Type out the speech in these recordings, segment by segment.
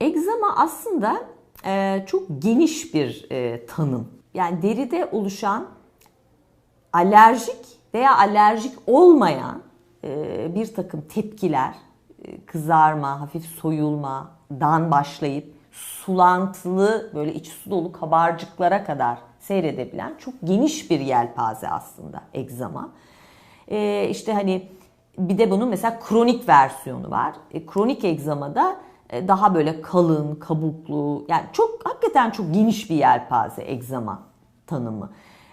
Egzama aslında e, çok geniş bir e, tanım. Yani deride oluşan alerjik veya alerjik olmayan e, bir takım tepkiler, e, kızarma, hafif soyulma, dan başlayıp sulantılı böyle iç su dolu kabarcıklara kadar seyredebilen çok geniş bir yelpaze aslında egzama. E, işte hani bir de bunun mesela kronik versiyonu var. E, kronik egzamada daha böyle kalın, kabuklu yani çok hakikaten çok geniş bir yelpaze egzama tanımı.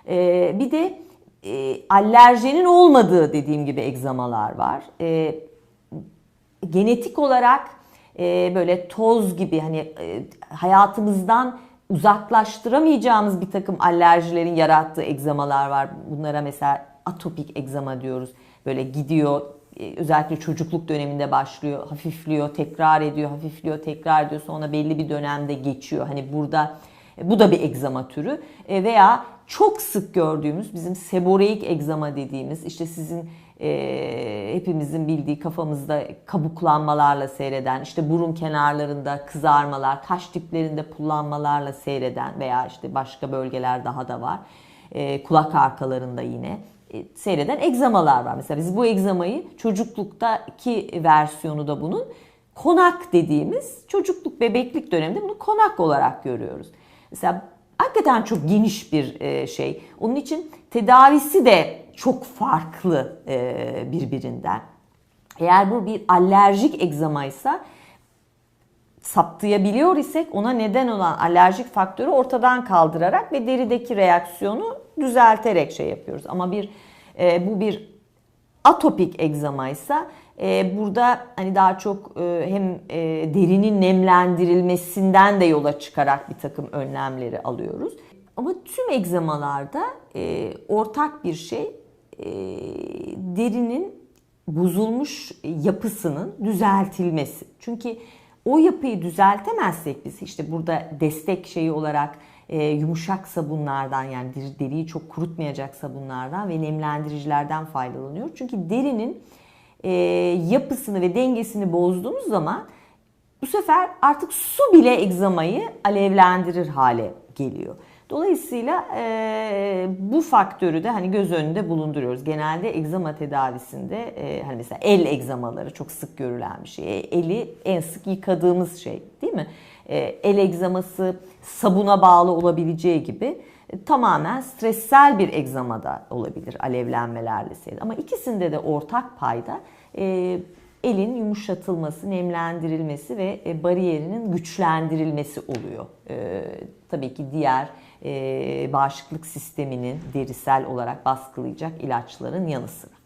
E, bir de e, alerjenin olmadığı dediğim gibi egzamalar var. E, genetik olarak e, böyle toz gibi hani e, hayatımızdan uzaklaştıramayacağımız bir takım alerjilerin yarattığı egzamalar var. Bunlara mesela atopik egzama diyoruz. Böyle gidiyor e, özellikle çocukluk döneminde başlıyor, hafifliyor, tekrar ediyor, hafifliyor, tekrar ediyor. Sonra belli bir dönemde geçiyor. Hani burada e, bu da bir egzama türü e, veya çok sık gördüğümüz bizim seboreik egzama dediğimiz işte sizin e, hepimizin bildiği kafamızda kabuklanmalarla seyreden işte burun kenarlarında kızarmalar, kaş diplerinde pullanmalarla seyreden veya işte başka bölgeler daha da var. E, kulak arkalarında yine e, seyreden egzamalar var. Mesela biz bu egzamayı çocukluktaki versiyonu da bunun konak dediğimiz çocukluk bebeklik döneminde bunu konak olarak görüyoruz. Mesela hakikaten çok geniş bir e, şey. Onun için tedavisi de çok farklı e, birbirinden. Eğer bu bir alerjik egzamaysa saptayabiliyor isek ona neden olan alerjik faktörü ortadan kaldırarak ve derideki reaksiyonu düzelterek şey yapıyoruz. Ama bir e, bu bir atopik egzamaysa e, burada hani daha çok e, hem e, derinin nemlendirilmesinden de yola çıkarak bir takım önlemleri alıyoruz. Ama tüm egzamalarda e, ortak bir şey e, derinin bozulmuş yapısının düzeltilmesi. Çünkü o yapıyı düzeltemezsek biz işte burada destek şeyi olarak e, yumuşak sabunlardan yani deriyi çok kurutmayacak sabunlardan ve nemlendiricilerden faydalanıyor. Çünkü derinin e, yapısını ve dengesini bozduğumuz zaman bu sefer artık su bile egzamayı alevlendirir hale geliyor. Dolayısıyla e, bu faktörü de hani göz önünde bulunduruyoruz. Genelde egzama tedavisinde e, hani mesela el egzamaları çok sık görülen bir şey. E, eli en sık yıkadığımız şey değil mi? E, el egzaması sabuna bağlı olabileceği gibi e, tamamen stressel bir egzamada olabilir alevlenmelerle seyir. Ama ikisinde de ortak payda e, elin yumuşatılması, nemlendirilmesi ve e, bariyerinin güçlendirilmesi oluyor. E, tabii ki diğer bağışıklık sisteminin derisel olarak baskılayacak ilaçların yanı sıra.